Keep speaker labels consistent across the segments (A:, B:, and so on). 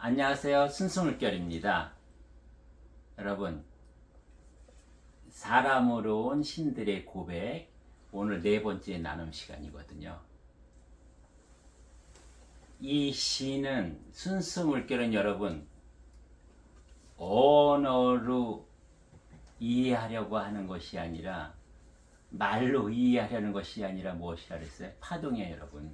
A: 안녕하세요. 순수물결입니다. 여러분, 사람으로 온 신들의 고백, 오늘 네 번째 나눔 시간이거든요. 이 시는, 순수물결은 여러분, 언어로 이해하려고 하는 것이 아니라, 말로 이해하려는 것이 아니라 무엇이라 그랬어요? 파동이에요, 여러분.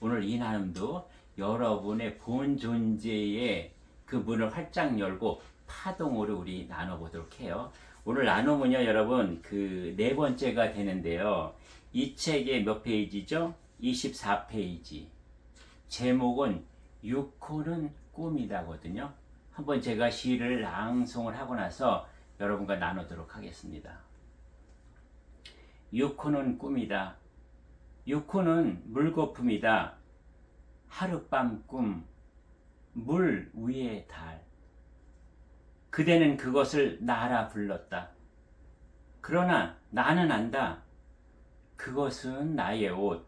A: 오늘 이 나눔도 여러분의 본 존재의 그 문을 활짝 열고 파동으로 우리 나눠보도록 해요. 오늘 나눔은요, 여러분, 그 네 번째가 되는데요. 이 책의 몇 페이지죠? 24페이지. 제목은 유코는 꿈이다거든요. 한번 제가 시를 낭송을 하고 나서 여러분과 나누도록 하겠습니다. 유코는 꿈이다. 유코는 물거품이다. 하룻밤 꿈, 물 위의 달. 그대는 그것을 나라 불렀다. 그러나 나는 안다. 그것은 나의 옷,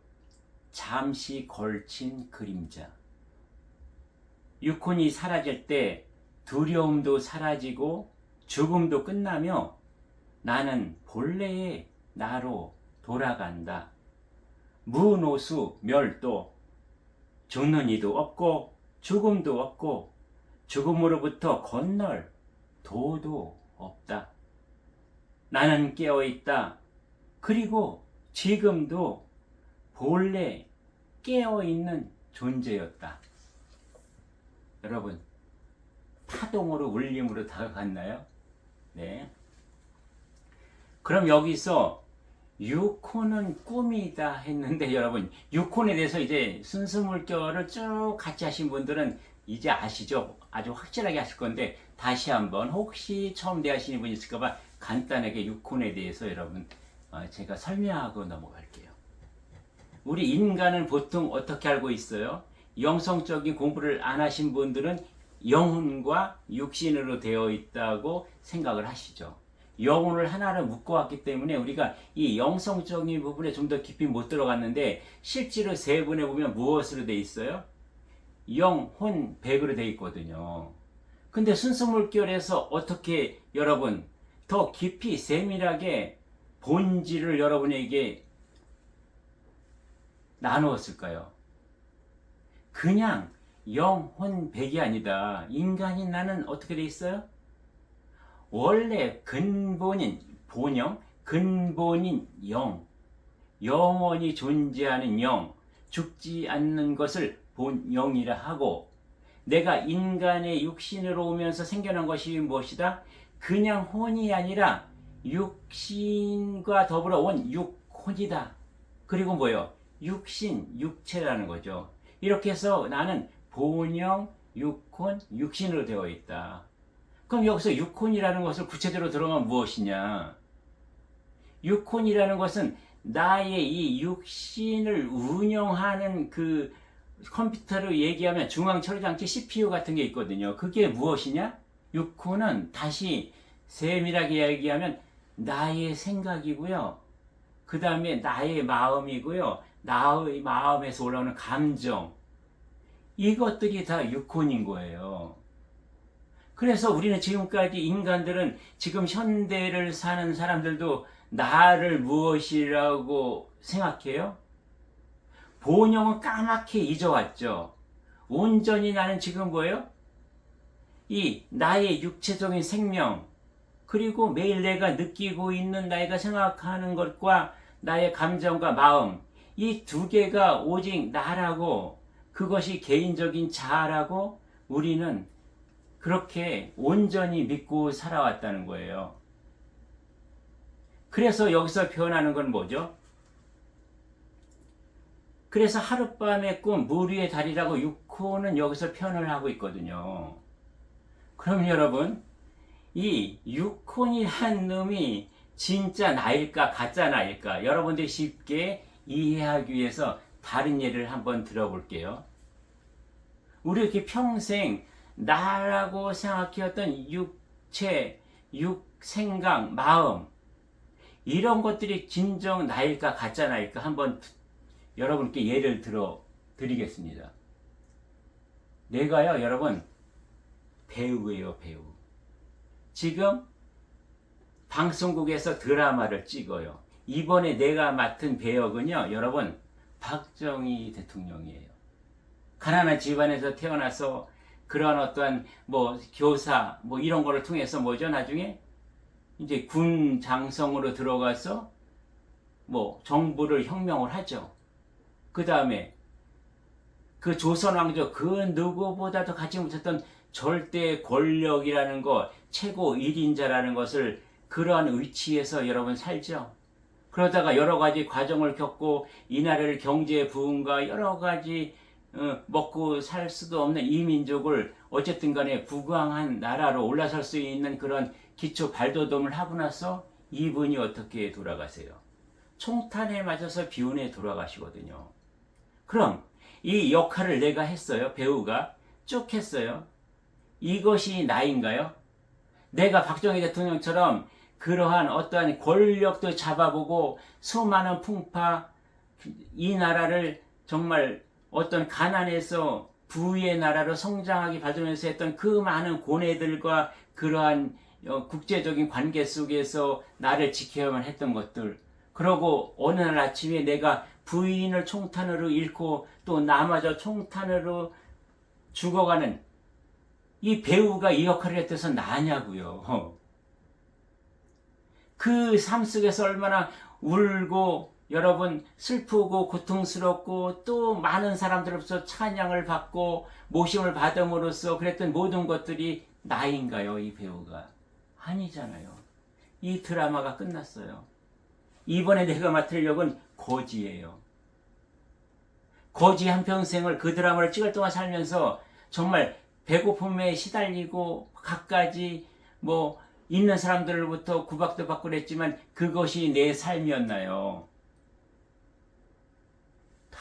A: 잠시 걸친 그림자. 유콘이 사라질 때 두려움도 사라지고 죽음도 끝나며 나는 본래의 나로 돌아간다. 무노수 멸도 죽는 이도 없고 죽음도 없고 죽음으로부터 건널 도도 없다. 나는 깨어 있다. 그리고 지금도 본래 깨어 있는 존재였다. 여러분, 파동으로 울림으로 다가갔나요? 네. 그럼 여기서 유코는 꿈이다 했는데 여러분 유콘에 대해서 이제 순수물결을 쭉 같이 하신 분들은 이제 아시죠? 아주 확실하게 하실 건데 다시 한번 혹시 처음 대하시는 분이 있을까봐 간단하게 유콘에 대해서 여러분 어, 제가 설명하고 넘어갈게요. 우리 인간은 보통 어떻게 알고 있어요? 영성적인 공부를 안 하신 분들은 영혼과 육신으로 되어 있다고 생각을 하시죠. 영혼을 하나로 묶어왔기 때문에 우리가 이 영성적인 부분에 좀 더 깊이 못 들어갔는데 실제로 세 분에 보면 무엇으로 돼 있어요? 영, 혼, 백으로 돼 있거든요. 근데 순수물결에서 어떻게 여러분 더 깊이 세밀하게 본질을 여러분에게 나누었을까요? 그냥 영, 혼, 백이 아니다. 인간인 나는 어떻게 돼 있어요? 원래 근본인 본영, 근본인 영, 영원히 존재하는 영, 죽지 않는 것을 본영이라 하고 내가 인간의 육신으로 오면서 생겨난 것이 무엇이다? 그냥 혼이 아니라 육신과 더불어 온 육혼이다. 그리고 뭐요? 육신, 육체라는 거죠. 이렇게 해서 나는 본영, 육혼, 육신으로 되어 있다. 그럼 여기서 육혼이라는 것을 구체적으로 들어가면 무엇이냐? 육혼이라는 것은 나의 이 육신을 운영하는 그 컴퓨터로 얘기하면 중앙 처리 장치 CPU 같은 게 있거든요. 그게 무엇이냐? 육혼은 다시 세밀하게 얘기하면 나의 생각이고요. 그 다음에 나의 마음이고요. 나의 마음에서 올라오는 감정. 이것들이 다 육혼인 거예요. 그래서 우리는 지금까지 인간들은 지금 현대를 사는 사람들도 나를 무엇이라고 생각해요? 본영은 까맣게 잊어왔죠. 온전히 나는 지금 뭐예요? 이 나의 육체적인 생명, 그리고 매일 내가 느끼고 있는 나이가 생각하는 것과 나의 감정과 마음, 이 두 개가 오직 나라고 그것이 개인적인 자아라고 우리는 그렇게 온전히 믿고 살아왔다는 거예요. 그래서 여기서 표현하는 건 뭐죠? 그래서 하룻밤의 꿈, 물 위의 달이라고 육호는 여기서 표현을 하고 있거든요. 그럼 여러분, 이 육혼이란 놈이 진짜 나일까, 가짜 나일까? 여러분들이 쉽게 이해하기 위해서 다른 예를 한번 들어볼게요. 우리 이렇게 평생 나라고 생각해왔던 육체, 육 생각, 마음 이런 것들이 진정 나일까 가짜 나일까 한번 여러분께 예를 들어 드리겠습니다. 내가요, 여러분 배우예요, 배우. 지금 방송국에서 드라마를 찍어요. 이번에 내가 맡은 배역은요, 여러분, 박정희 대통령이에요. 가난한 집안에서 태어나서 그런 어떠한 뭐 교사 뭐 이런 거를 통해서 뭐죠, 나중에? 이제 군 장성으로 들어가서 뭐 정부를 혁명을 하죠. 그 다음에 그 조선 왕조 그 누구보다도 가지 못했던 절대 권력이라는 것, 최고 1인자라는 것을 그러한 위치에서 여러분 살죠. 그러다가 여러 가지 과정을 겪고 이 나라를 경제 부흥과 여러 가지 어, 먹고 살 수도 없는 이 민족을 어쨌든 간에 부강한 나라로 올라설 수 있는 그런 기초 발돋움을 하고 나서 이분이 어떻게 돌아가세요? 총탄에 맞아서 비운에 돌아가시거든요. 그럼 이 역할을 내가 했어요. 배우가 쭉 했어요. 이것이 나인가요? 내가 박정희 대통령처럼 그러한 어떠한 권력도 잡아보고 수많은 풍파 이 나라를 정말 어떤 가난에서 부의 나라로 성장하기 받으면서 했던 그 많은 고뇌들과 그러한 어, 국제적인 관계 속에서 나를 지켜야만 했던 것들 그러고 어느 날 아침에 내가 부인을 총탄으로 잃고 또 나마저 총탄으로 죽어가는 이 배우가 이 역할을 했대서 나냐고요. 그 삶 속에서 얼마나 울고 여러분 슬프고 고통스럽고 또 많은 사람들로부터 찬양을 받고 모심을 받음으로써 그랬던 모든 것들이 나인가요, 이 배우가? 아니잖아요. 이 드라마가 끝났어요. 이번에 내가 맡을 역은 거지예요. 거지 한평생을 그 드라마를 찍을 동안 살면서 정말 배고픔에 시달리고 갖가지 뭐 있는 사람들로부터 구박도 받고 그랬지만 그것이 내 삶이었나요?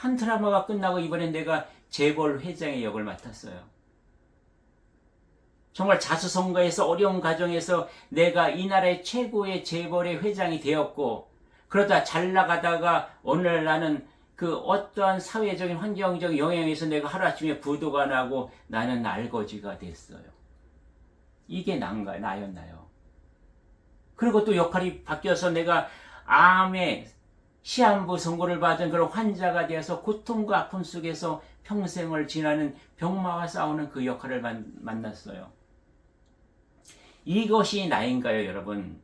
A: 한 드라마가 끝나고 이번엔 내가 재벌 회장의 역을 맡았어요. 정말 자수성가에서 어려운 과정에서 내가 이 나라의 최고의 재벌의 회장이 되었고 그러다 잘 나가다가 오늘 나는 그 어떠한 사회적인 환경적 영향에서 내가 하루아침에 부도가 나고 나는 날거지가 됐어요. 이게 난가요? 나였나요? 그리고 또 역할이 바뀌어서 내가 암에 시한부 선고를 받은 그런 환자가 되어서 고통과 아픔 속에서 평생을 지나는 병마와 싸우는 그 역할을 만, 만났어요. 이것이 나인가요, 여러분?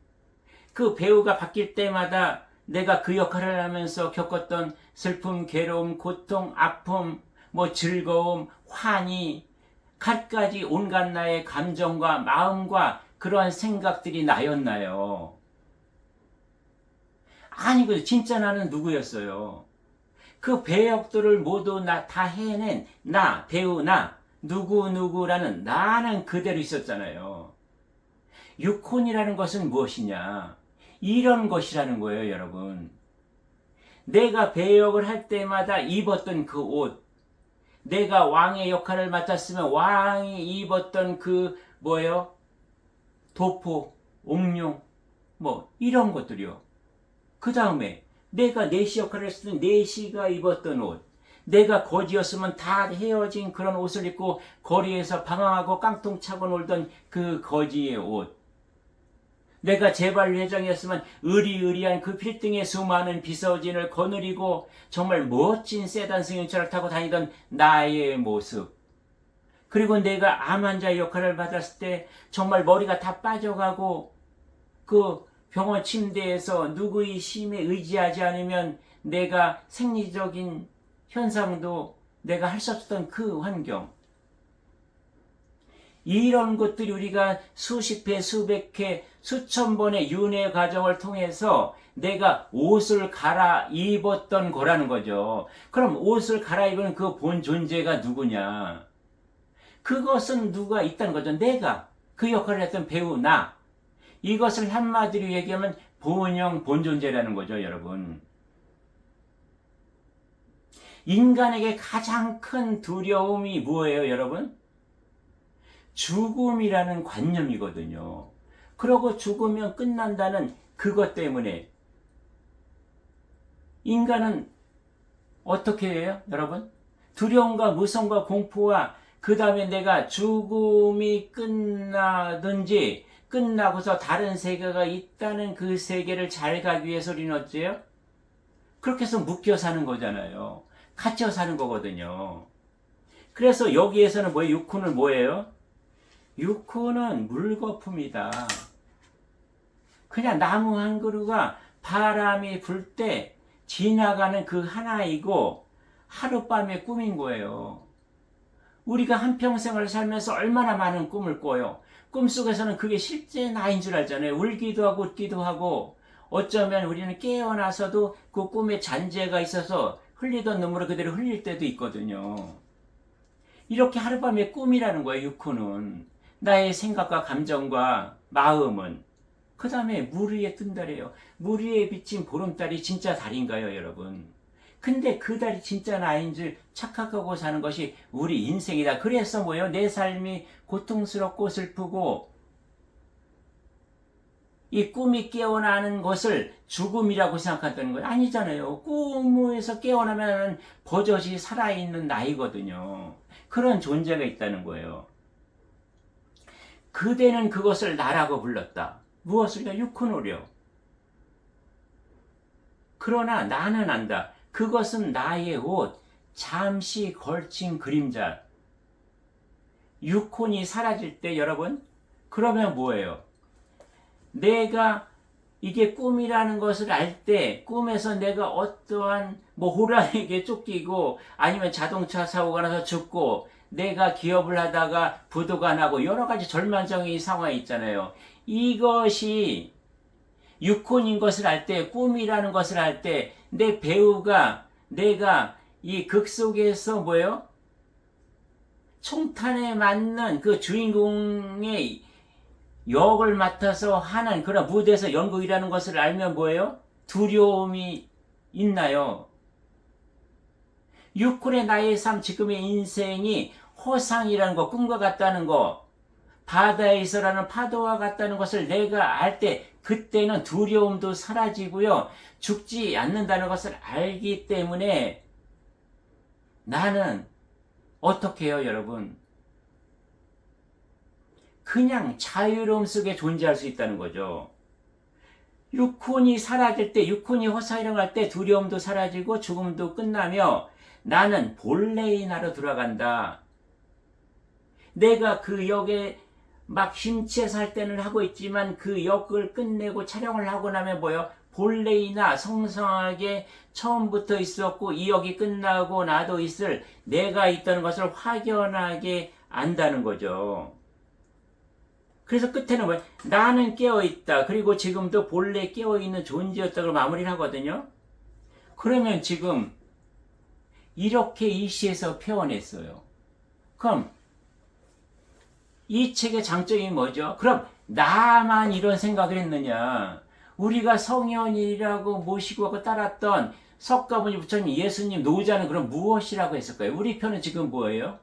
A: 그 배우가 바뀔 때마다 내가 그 역할을 하면서 겪었던 슬픔, 괴로움, 고통, 아픔, 뭐 즐거움, 환희, 갖가지 온갖 나의 감정과 마음과 그러한 생각들이 나였나요? 아니거든. 진짜 나는 누구였어요? 그 배역들을 모두 나, 다 해낸 나, 배우 나, 누구 누구라는 나는 그대로 있었잖아요. 유콘이라는 것은 무엇이냐? 이런 것이라는 거예요, 여러분. 내가 배역을 할 때마다 입었던 그 옷, 내가 왕의 역할을 맡았으면 왕이 입었던 그 뭐예요? 도포, 옥룡, 뭐 이런 것들이요. 그 다음에 내가 내시 역할을 했을 때 내시가 입었던 옷, 내가 거지였으면 다 헤어진 그런 옷을 입고 거리에서 방황하고 깡통 차고 놀던 그 거지의 옷, 내가 재발 회장이었으면 의리의리한 그 필등의 수많은 비서진을 거느리고 정말 멋진 세단 승용차를 타고 다니던 나의 모습. 그리고 내가 암 환자의 역할을 받았을 때 정말 머리가 다 빠져가고 그 병원 침대에서 누구의 힘에 의지하지 않으면 내가 생리적인 현상도 내가 할 수 없었던 그 환경. 이런 것들이 우리가 수십 회, 수백 회, 수천 번의 윤회 과정을 통해서 내가 옷을 갈아 입었던 거라는 거죠. 그럼 옷을 갈아입은 그 본 존재가 누구냐? 그것은 누가 있다는 거죠. 내가 그 역할을 했던 배우 나. 이것을 한마디로 얘기하면 본영 본존재라는 거죠, 여러분. 인간에게 가장 큰 두려움이 뭐예요, 여러분? 죽음이라는 관념이거든요. 그러고 죽으면 끝난다는 그것 때문에 인간은 어떻게 해요, 여러분? 두려움과 무성과 공포와 그 다음에 내가 죽음이 끝나든지 끝나고서 다른 세계가 있다는 그 세계를 잘 가기 위해서 우리는 어째요? 그렇게 해서 묶여 사는 거잖아요. 갇혀 사는 거거든요. 그래서 여기에서는 뭐예요? 육훈은 뭐예요? 육훈은 물거품이다. 그냥 나무 한 그루가 바람이 불 때 지나가는 그 하나이고 하룻밤의 꿈인 거예요. 우리가 한평생을 살면서 얼마나 많은 꿈을 꿔요. 꿈속에서는 그게 실제 나인 줄 알잖아요. 울기도 하고 웃기도 하고 어쩌면 우리는 깨어나서도 그 꿈에 잔재가 있어서 흘리던 눈물을 그대로 흘릴 때도 있거든요. 이렇게 하룻밤의 꿈이라는 거예요, 육호는. 나의 생각과 감정과 마음은. 그 다음에 물 위에 뜬다래요. 물 위에 비친 보름달이 진짜 달인가요, 여러분? 근데 그 달이 진짜 나인 줄 착각하고 사는 것이 우리 인생이다. 그래서 뭐예요? 내 삶이 고통스럽고 슬프고 이 꿈이 깨어나는 것을 죽음이라고 생각한다는 거예요. 아니잖아요. 꿈에서 깨어나면 버젓이 살아있는 나이거든요. 그런 존재가 있다는 거예요. 그대는 그것을 나라고 불렀다. 무엇을요? 육훈오려. 그러나 나는 안다. 그것은 나의 옷, 잠시 걸친 그림자. 육혼이 사라질 때 여러분, 그러면 뭐예요? 내가 이게 꿈이라는 것을 알 때 꿈에서 내가 어떠한 뭐 호랑이에게 쫓기고 아니면 자동차 사고가 나서 죽고 내가 기업을 하다가 부도가 나고 여러 가지 절망적인 상황이 있잖아요. 이것이 육혼인 것을 알 때, 꿈이라는 것을 알 때, 내 배우가 내가 이 극 속에서 뭐예요? 총탄에 맞는 그 주인공의 역을 맡아서 하는 그런 무대에서 연극이라는 것을 알면 뭐예요? 두려움이 있나요? 육군의 나의 삶, 지금의 인생이 허상이라는 거, 꿈과 같다는 거, 바다에 있어라는 파도와 같다는 것을 내가 알 때, 그때는 두려움도 사라지고요. 죽지 않는다는 것을 알기 때문에 나는 어떻게 해요, 여러분? 그냥 자유로움 속에 존재할 수 있다는 거죠. 육혼이 사라질 때, 육혼이 할때 두려움도 사라지고 죽음도 끝나며 나는 본래의 나로 돌아간다. 내가 그 역에 막 힘치에서 할 때는 하고 있지만 그 역을 끝내고 촬영을 하고 나면 뭐요? 본래이나 성성하게 처음부터 있었고 이 역이 끝나고 나도 있을 내가 있다는 것을 확연하게 안다는 거죠. 그래서 끝에는 뭐 나는 깨어 있다. 그리고 지금도 본래 깨어 있는 존재였다고 마무리를 하거든요. 그러면 지금 이렇게 이 시에서 표현했어요. 그럼 이 책의 장점이 뭐죠? 그럼 나만 이런 생각을 했느냐? 우리가 성현이라고 모시고 하고 따랐던 석가모니 부처님, 예수님, 노자는 그럼 무엇이라고 했을까요? 우리 편은 지금 뭐예요?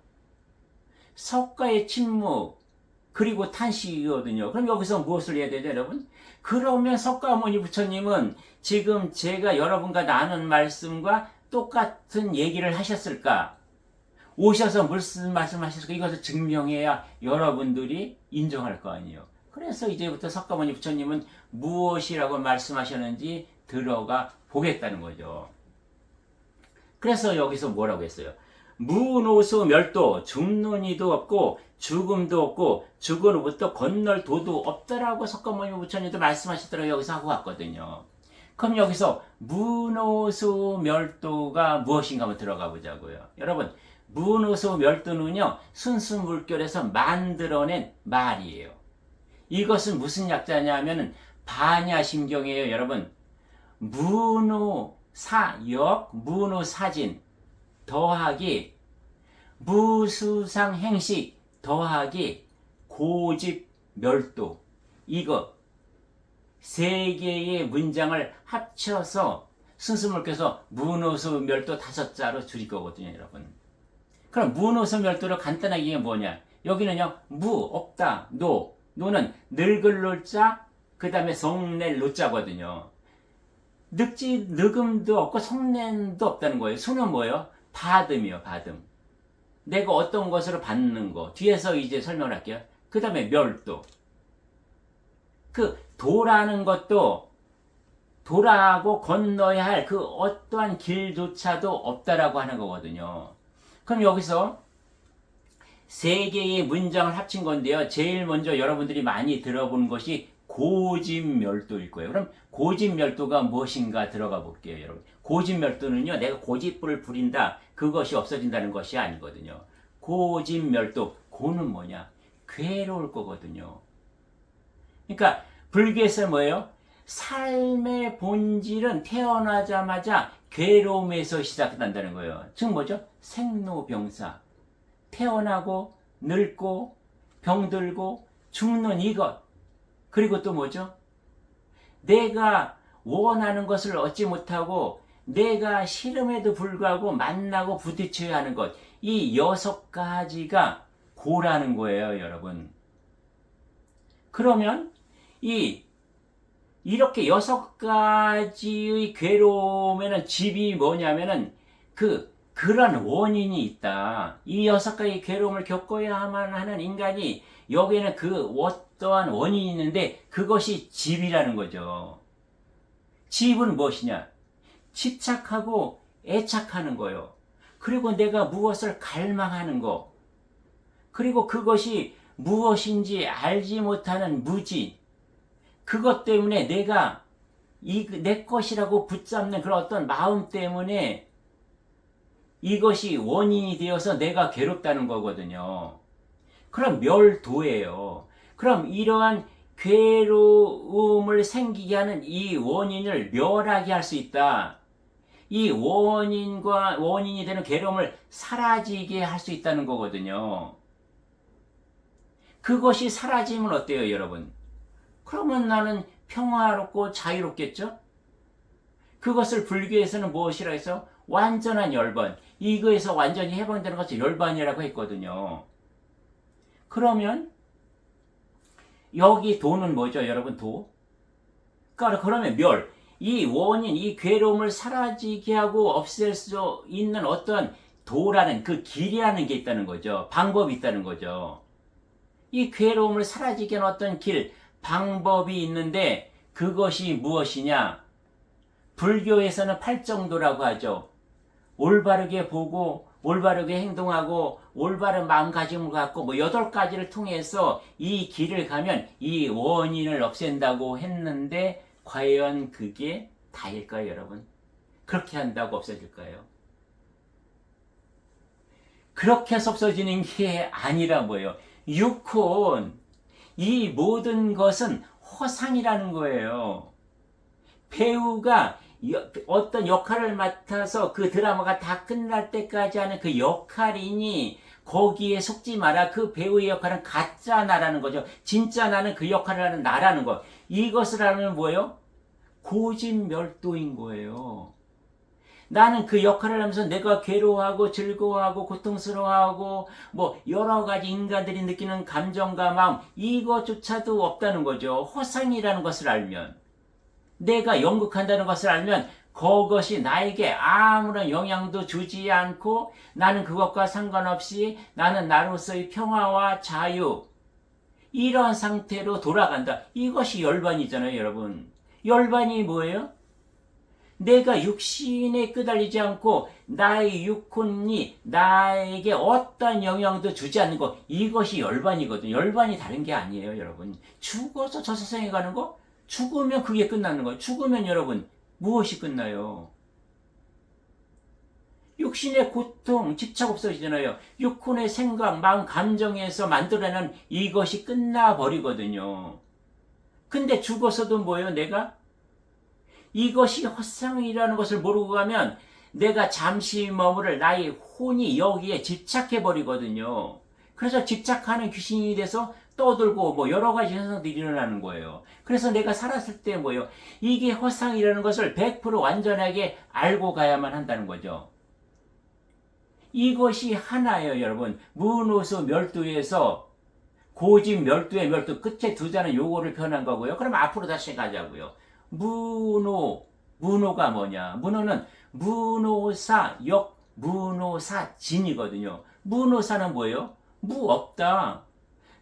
A: 석가의 침묵, 그리고 탄식이거든요. 그럼 여기서 무엇을 해야 되죠, 여러분? 그러면 석가모니 부처님은 지금 제가 여러분과 나눈 말씀과 똑같은 얘기를 하셨을까? 오셔서 무슨 말씀하셨을까? 이것을 증명해야 여러분들이 인정할 거 아니에요. 그래서 이제부터 석가모니 부처님은 무엇이라고 말씀하셨는지 들어가 보겠다는 거죠. 그래서 여기서 뭐라고 했어요? 무노수 멸도 죽는 이도 없고 죽음도 없고 죽음으로부터 건널 도도 없다라고 석가모니 부처님도 말씀하셨더라고 여기서 하고 왔거든요. 그럼 여기서 무노수 멸도가 무엇인가 한번 들어가 보자고요. 여러분 무노수 멸도는요 순수 물결에서 만들어낸 말이에요. 이것은 무슨 약자냐면은 반야심경이에요, 여러분. 무노사역, 무노사진 더하기 무수상 행식 더하기 고집 멸도 이거 세 개의 문장을 합쳐서 순수물께서 문호수 멸도 다섯 자로 줄일 거거든요, 여러분. 그럼 문호수 멸도로 간단하게 이게 뭐냐? 여기는요, 무, 없다, 노. 노는 늙을 노자, 그 다음에 성낼 노자거든요. 늙지, 늙음도 없고 성냄도 없다는 거예요. 수는 뭐예요? 받음이요, 받음. 내가 어떤 것으로 받는 거 뒤에서 이제 설명할게요. 그 다음에 멸도. 그 도라는 것도 도라고 건너야 할 그 어떠한 길조차도 없다라고 하는 거거든요. 그럼 여기서 세 개의 문장을 합친 건데요. 제일 먼저 여러분들이 많이 들어본 것이 고집멸도일 거예요. 그럼 고집멸도가 무엇인가 들어가 볼게요, 여러분. 고집멸도는요, 내가 고집불을 부린다, 그것이 없어진다는 것이 아니거든요. 고집멸도, 고는 뭐냐? 괴로울 거거든요. 그러니까 불교에서 뭐예요? 삶의 본질은 태어나자마자 괴로움에서 시작한다는 거예요. 즉 뭐죠? 생로병사. 태어나고 늙고 병들고 죽는 이것. 그리고 또 뭐죠? 내가 원하는 것을 얻지 못하고 내가 싫음에도 불구하고 만나고 부딪혀야 하는 것. 이 여섯 가지가 고라는 거예요, 여러분. 그러면 이 이렇게 여섯 가지의 괴로움에는 집이 뭐냐면은 그 그런 원인이 있다. 이 여섯 가지 괴로움을 겪어야만 하는 인간이 여기에는 그 어떠한 원인이 있는데 그것이 집이라는 거죠. 집은 무엇이냐? 집착하고 애착하는 거요. 그리고 내가 무엇을 갈망하는 거. 그리고 그것이 무엇인지 알지 못하는 무지. 그것 때문에 내가 이 내 것이라고 붙잡는 그런 어떤 마음 때문에 이것이 원인이 되어서 내가 괴롭다는 거거든요. 그럼 멸도예요. 그럼 이러한 괴로움을 생기게 하는 이 원인을 멸하게 할 수 있다. 이 원인과 원인이 되는 괴로움을 사라지게 할 수 있다는 거거든요. 그것이 사라지면 어때요, 여러분? 그러면 나는 평화롭고 자유롭겠죠? 그것을 불교에서는 무엇이라 해서 완전한 열반. 이거에서 완전히 해방되는 것을 열반이라고 했거든요. 그러면 여기 도는 뭐죠, 여러분? 도? 그러니까 그러면 멸. 이 원인, 이 괴로움을 사라지게 하고 없앨 수 있는 어떤 도라는 그 길이라는 게 있다는 거죠. 방법이 있다는 거죠. 이 괴로움을 사라지게 하는 어떤 길, 방법이 있는데 그것이 무엇이냐? 불교에서는 팔정도라고 하죠. 올바르게 보고 올바르게 행동하고 올바른 마음가짐을 갖고 뭐 여덟 가지를 통해서 이 길을 가면 이 원인을 없앤다고 했는데 과연 그게 다일까요, 여러분? 그렇게 한다고 없어질까요? 그렇게 해서 없어지는 게 아니라 뭐예요? 육혼, 이 모든 것은 허상이라는 거예요. 배우가 어떤 역할을 맡아서 그 드라마가 다 끝날 때까지 하는 그 역할이니 거기에 속지 마라. 그 배우의 역할은 가짜 나라는 거죠. 진짜 나는 그 역할을 하는 나라는 거. 이것을 하면 뭐예요? 고집멸도인 거예요. 나는 그 역할을 하면서 내가 괴로워하고 즐거워하고 고통스러워하고 뭐 여러 가지 인간들이 느끼는 감정과 마음 이것조차도 없다는 거죠. 허상이라는 것을 알면 내가 연극한다는 것을 알면 그것이 나에게 아무런 영향도 주지 않고 나는 그것과 상관없이 나는 나로서의 평화와 자유 이러한 상태로 돌아간다. 이것이 열반이잖아요, 여러분. 열반이 뭐예요? 내가 육신에 끄달리지 않고 나의 육혼이 나에게 어떤 영향도 주지 않는 것 이것이 열반이거든요. 열반이 다른 게 아니에요, 여러분. 죽어서 저 세상에 가는 거 죽으면 그게 끝나는 거예요. 죽으면 여러분 무엇이 끝나요? 육신의 고통, 집착 없어지잖아요. 육혼의 생각, 마음, 감정에서 만들어내는 이것이 끝나버리거든요. 근데 죽어서도 뭐예요, 내가? 이것이 헛상이라는 것을 모르고 가면 내가 잠시 머무를 나의 혼이 여기에 집착해 버리거든요. 그래서 집착하는 귀신이 돼서 떠들고 뭐 여러 가지 현상들이 일어나는 거예요. 그래서 내가 살았을 때 뭐예요? 이게 헛상이라는 것을 100% 완전하게 알고 가야만 한다는 거죠. 이것이 하나예요, 여러분. 문호수 멸두에서 고집 멸두의 멸두 끝에 두 자는 요거를 표현한 거고요. 그럼 앞으로 다시 가자고요. 문호, 문호가 뭐냐? 문호는 문호사 역 무노사 진이거든요. 무노사는 뭐예요? 무 없다.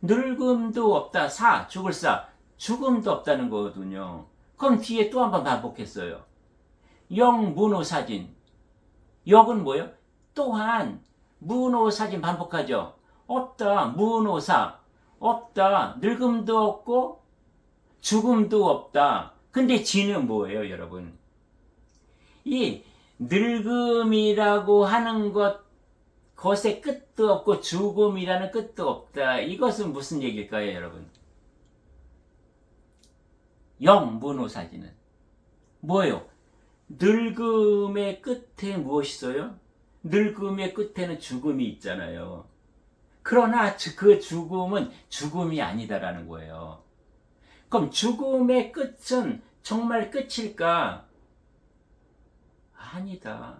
A: 늙음도 없다. 사 죽을 사 죽음도 없다는 거거든요. 그럼 뒤에 또 한 번 반복했어요. 영 무노사진. 역은 뭐예요? 또한 무노사진 반복하죠. 없다. 무노사. 없다. 늙음도 없고 죽음도 없다. 근데 지는 뭐예요, 여러분? 이 늙음이라고 하는 것, 것에 끝도 없고 죽음이라는 끝도 없다. 이것은 무슨 얘기일까요, 여러분? 영문호사지는 뭐예요? 늙음의 끝에 무엇이 있어요? 늙음의 끝에는 죽음이 있잖아요. 그러나 그 죽음은 죽음이 아니다라는 거예요. 그럼 죽음의 끝은 정말 끝일까? 아니다.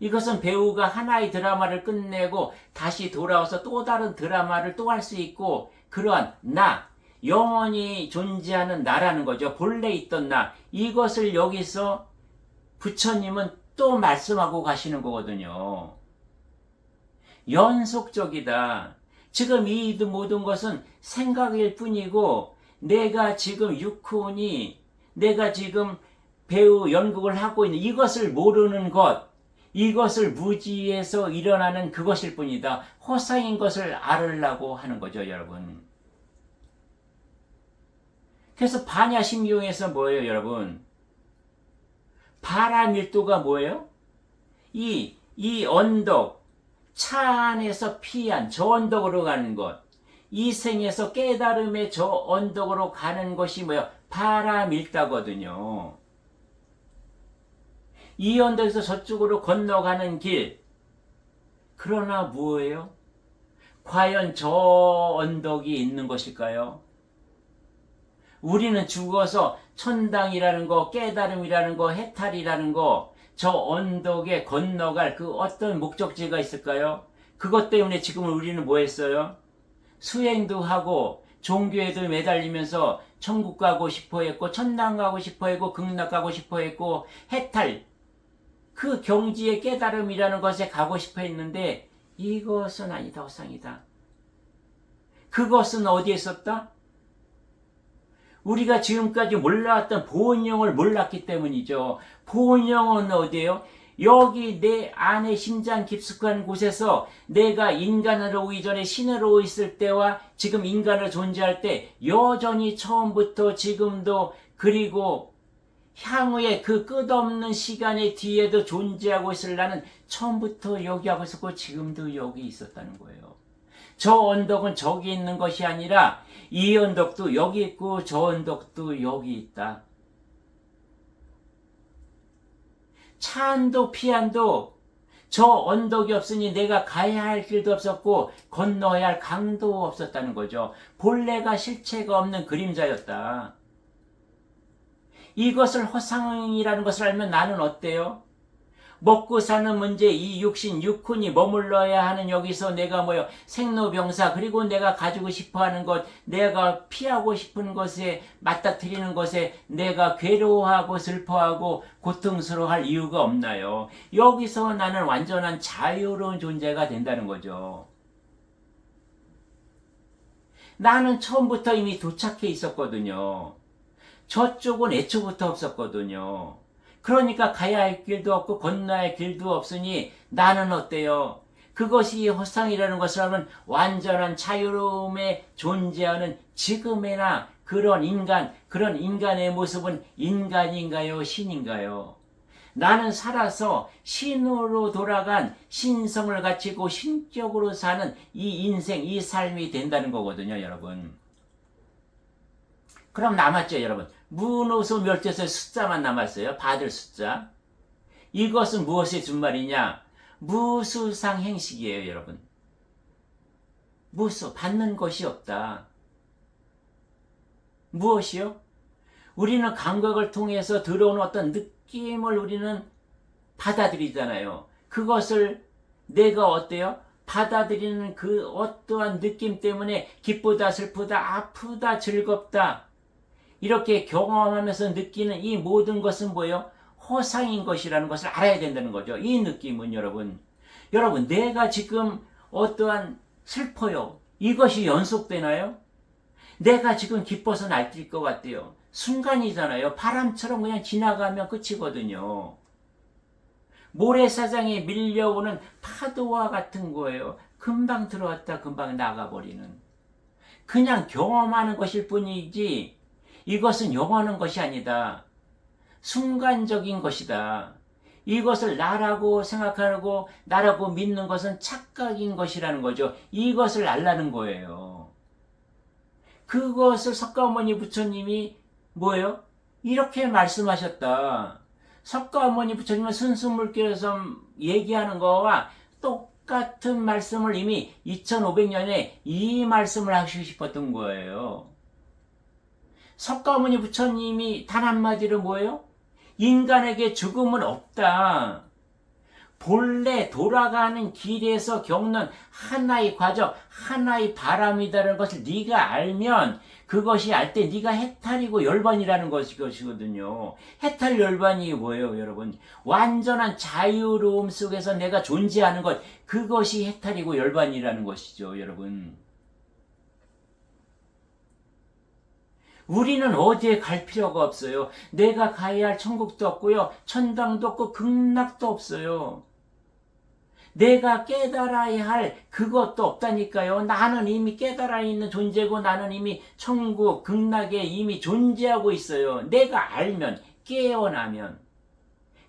A: 이것은 배우가 하나의 드라마를 끝내고 다시 돌아와서 또 다른 드라마를 또 할 수 있고 그러한 나, 영원히 존재하는 나라는 거죠. 본래 있던 나. 이것을 여기서 부처님은 또 말씀하고 가시는 거거든요. 연속적이다. 지금 이 모든 것은 생각일 뿐이고 내가 지금 육훈이 내가 지금 배우 연극을 하고 있는 이것을 모르는 것 이것을 무지에서 일어나는 그것일 뿐이다. 허상인 것을 알으려고 하는 거죠, 여러분. 그래서 반야심경에서 뭐예요, 여러분? 바라밀도가 뭐예요? 이, 이 언덕, 차 안에서 피한 저 언덕으로 가는 것. 이 생에서 깨달음의 저 언덕으로 가는 것이 뭐예요? 바라밀다거든요. 이 언덕에서 저쪽으로 건너가는 길. 그러나 뭐예요? 과연 저 언덕이 있는 것일까요? 우리는 죽어서 천당이라는 거, 깨달음이라는 거, 해탈이라는 거, 저 언덕에 건너갈 그 어떤 목적지가 있을까요? 그것 때문에 지금 우리는 뭐 했어요? 수행도 하고, 종교에도 매달리면서 천국 가고 싶어 했고, 천당 가고 싶어 했고, 극락 가고 싶어 했고, 해탈, 그 경지의 깨달음이라는 것에 가고 싶어 했는데, 이것은 아니다, 허상이다. 그것은 어디에 있었다? 우리가 지금까지 몰라왔던 보온영을 몰랐기 때문이죠. 보온영은 어디예요? 여기 내 안에 심장 깊숙한 곳에서 내가 인간으로 오기 전에 신으로 있을 때와 지금 인간으로 존재할 때 여전히 처음부터 지금도 그리고 향후에 그 끝없는 시간의 뒤에도 존재하고 있을 나는 처음부터 여기 하고 있었고 지금도 여기 있었다는 거예요. 저 언덕은 저기 있는 것이 아니라 이 언덕도 여기 있고 저 언덕도 여기 있다. 차안도 피안도 저 언덕이 없으니 내가 가야 할 길도 없었고 건너야 할 강도 없었다는 거죠. 본래가 실체가 없는 그림자였다. 이것을 허상이라는 것을 알면 나는 어때요? 먹고 사는 문제 이 육신 육훈이 머물러야 하는 여기서 내가 뭐요 생로병사 그리고 내가 가지고 싶어 하는 것 내가 피하고 싶은 것에 맞닥뜨리는 것에 내가 괴로워하고 슬퍼하고 고통스러워할 이유가 없나요? 여기서 나는 완전한 자유로운 존재가 된다는 거죠. 나는 처음부터 이미 도착해 있었거든요. 저쪽은 애초부터 없었거든요. 그러니까 가야 할 길도 없고 건너야 할 길도 없으니 나는 어때요? 그것이 허상이라는 것을 하면 완전한 자유로움에 존재하는 지금에나 그런 인간, 그런 인간의 모습은 인간인가요? 신인가요? 나는 살아서 신으로 돌아간 신성을 갖추고 신적으로 사는 이 인생, 이 삶이 된다는 거거든요, 여러분. 그럼 남았죠, 여러분. 문호수 멸제에서 숫자만 남았어요. 받을 숫자. 이것은 무엇의 준말이냐? 무수상 행식이에요, 여러분. 무수, 받는 것이 없다. 무엇이요? 우리는 감각을 통해서 들어오는 어떤 느낌을 우리는 받아들이잖아요. 그것을 내가 어때요? 받아들이는 그 어떠한 느낌 때문에 기쁘다, 슬프다, 아프다, 즐겁다, 이렇게 경험하면서 느끼는 이 모든 것은 뭐예요? 허상인 것이라는 것을 알아야 된다는 거죠. 이 느낌은 여러분, 여러분 내가 지금 어떠한 슬퍼요. 이것이 연속되나요? 내가 지금 기뻐서 날뛸 것 같대요. 순간이잖아요. 바람처럼 그냥 지나가면 끝이거든요. 모래사장에 밀려오는 파도와 같은 거예요. 금방 들어왔다 금방 나가버리는. 그냥 경험하는 것일 뿐이지 이것은 영원한 것이 아니다. 순간적인 것이다. 이것을 나라고 생각하고 나라고 믿는 것은 착각인 것이라는 거죠. 이것을 알라는 거예요. 그것을 석가모니 부처님이 뭐예요? 이렇게 말씀하셨다. 석가모니 부처님은 순수물길에서 얘기하는 거와 똑같은 말씀을 이미 2500년에 이 말씀을 하시고 싶었던 거예요. 석가모니 부처님이 단 한마디로 뭐예요? 인간에게 죽음은 없다. 본래 돌아가는 길에서 겪는 하나의 과정, 하나의 바람이다라는 것을 네가 알면 그것이 알 때 네가 해탈이고 열반이라는 것이거든요. 해탈 열반이 뭐예요, 여러분? 완전한 자유로움 속에서 내가 존재하는 것, 그것이 해탈이고 열반이라는 것이죠, 여러분. 우리는 어디에 갈 필요가 없어요. 내가 가야 할 천국도 없고요. 천당도 없고 극락도 없어요. 내가 깨달아야 할 그것도 없다니까요. 나는 이미 깨달아 있는 존재고 나는 이미 천국, 극락에 이미 존재하고 있어요. 내가 알면, 깨어나면.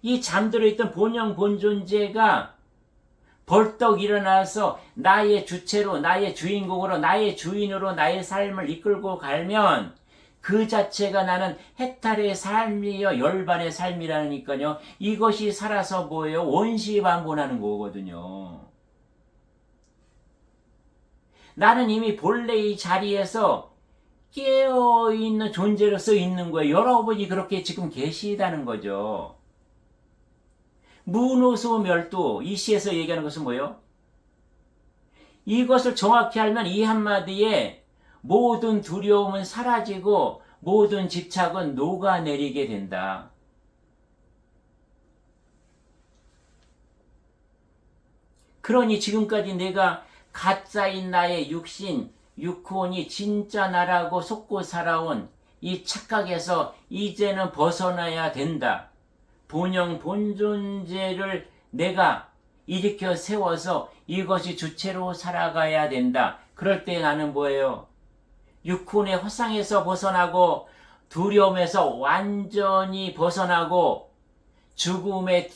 A: 이 잠들어 있던 본영 본존재가 벌떡 일어나서 나의 주체로, 나의 주인공으로, 나의 주인으로 나의 삶을 이끌고 가면 그 자체가 나는 해탈의 삶이여 열반의 삶이라니까요. 이것이 살아서 뭐예요? 원시 반본하는 거거든요. 나는 이미 본래의 자리에서 깨어 있는 존재로서 있는 거예요. 여러분이 그렇게 지금 계시다는 거죠. 문호소멸도 이 시에서 얘기하는 것은 뭐예요? 이것을 정확히 알면 이 한마디에 모든 두려움은 사라지고 모든 집착은 녹아내리게 된다. 그러니 지금까지 내가 가짜인 나의 육신, 육혼이 진짜 나라고 속고 살아온 이 착각에서 이제는 벗어나야 된다. 본영 본존재를 내가 일으켜 세워서 이것이 주체로 살아가야 된다. 그럴 때 나는 뭐예요? 육혼의 허상에서 벗어나고 두려움에서 완전히 벗어나고 죽음의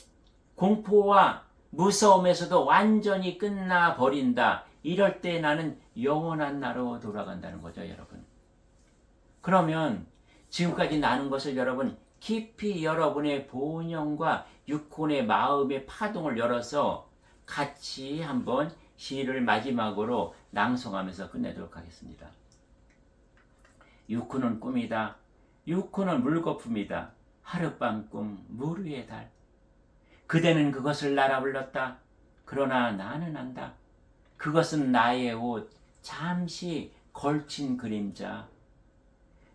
A: 공포와 무서움에서도 완전히 끝나 버린다. 이럴 때 나는 영원한 나로 돌아간다는 거죠, 여러분. 그러면 지금까지 나는 것을 여러분 깊이 여러분의 본영과 육혼의 마음의 파동을 열어서 같이 한번 시를 마지막으로 낭송하면서 끝내도록 하겠습니다. 육훈은 꿈이다. 육훈은 물거품이다. 하룻밤 꿈, 물 위의 달. 그대는 그것을 날아 불렀다. 그러나 나는 안다. 그것은 나의 옷, 잠시 걸친 그림자.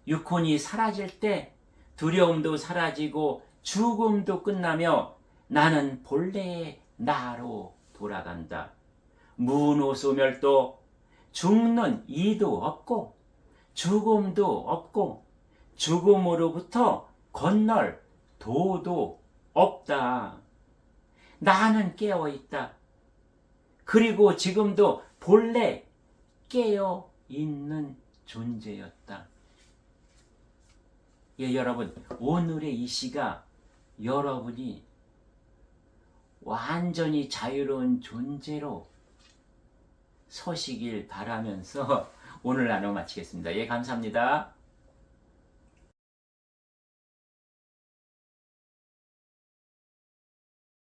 A: 육혼이 사라질 때 두려움도 사라지고 죽음도 끝나며 나는 본래의 나로 돌아간다. 문호소멸도 죽는 이도 없고 죽음도 없고 죽음으로부터 건널 도도 없다. 나는 깨어 있다. 그리고 지금도 본래 깨어 있는 존재였다. 예, 여러분, 오늘의 이 시가 여러분이 완전히 자유로운 존재로 서시길 바라면서 오늘 나눠 마치겠습니다. 예, 감사합니다.